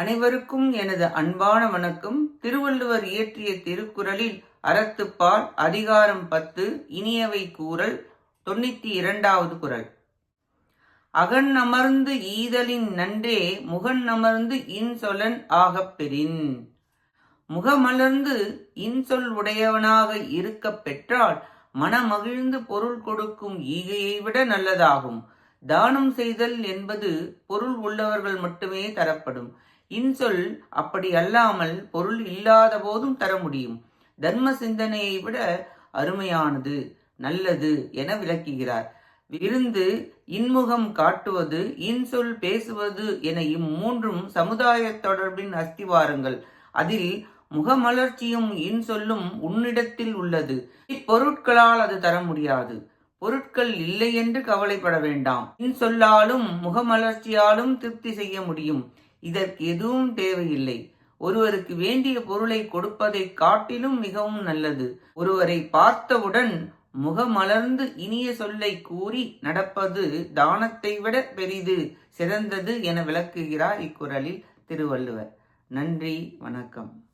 அனைவருக்கும் எனது அன்பான வணக்கம். திருவள்ளுவர் இயற்றிய திருக்குறளில் அறத்துப்பால் அதிகாரம் பத்து இனியவை கூறல் தொண்ணூத்தி இரண்டாவது குறள். அகன் அமர்ந்து ஈதலின் நன்றே முகன் அமர்ந்து இன்சொலன் ஆகப் பெறின். முகமலர்ந்து இன்சொல் உடையவனாக இருக்கப் பெற்றால் மனமகிழ்ந்து பொருள் கொடுக்கும் ஈகையை விட நல்லதாகும். தானம் செய்தல் என்பது பொருள் உள்ளவர்கள் மட்டுமே தரப்படும். இன்சொல் அப்படி அல்லாமல் பொருள் இல்லாத போதும் தர முடியும். தர்ம சிந்தனையை விட அருமையானது நல்லது என விளக்குகிறார். விருந்து இன்முகம் காட்டுவது இன்சொல் பேசுவது என இம்மூன்றும் சமுதாய தொடர்பின் அஸ்திவாரங்கள். அதில் முகமலர்ச்சியும் இன்சொல்லும் உன்னிடத்தில் உள்ளது. இப்பொருட்களால் அது தர முடியாது. பொருட்கள் இல்லை என்று கவலைப்பட வேண்டாம். இன்சொல்லாலும் முகமலர்ச்சியாலும் திருப்தி செய்ய முடியும். இதற்கு எதுவும் தேவையில்லை. ஒருவருக்கு வேண்டிய பொருளை கொடுப்பதை காட்டிலும் மிகவும் நல்லது. ஒருவரை பார்த்தவுடன் முகமலர்ந்து இனிய சொல்லை கூறி நடப்பது தானத்தை விட பெரிது சிறந்தது என விளக்குகிறார் இக்குறளில் திருவள்ளுவர். நன்றி வணக்கம்.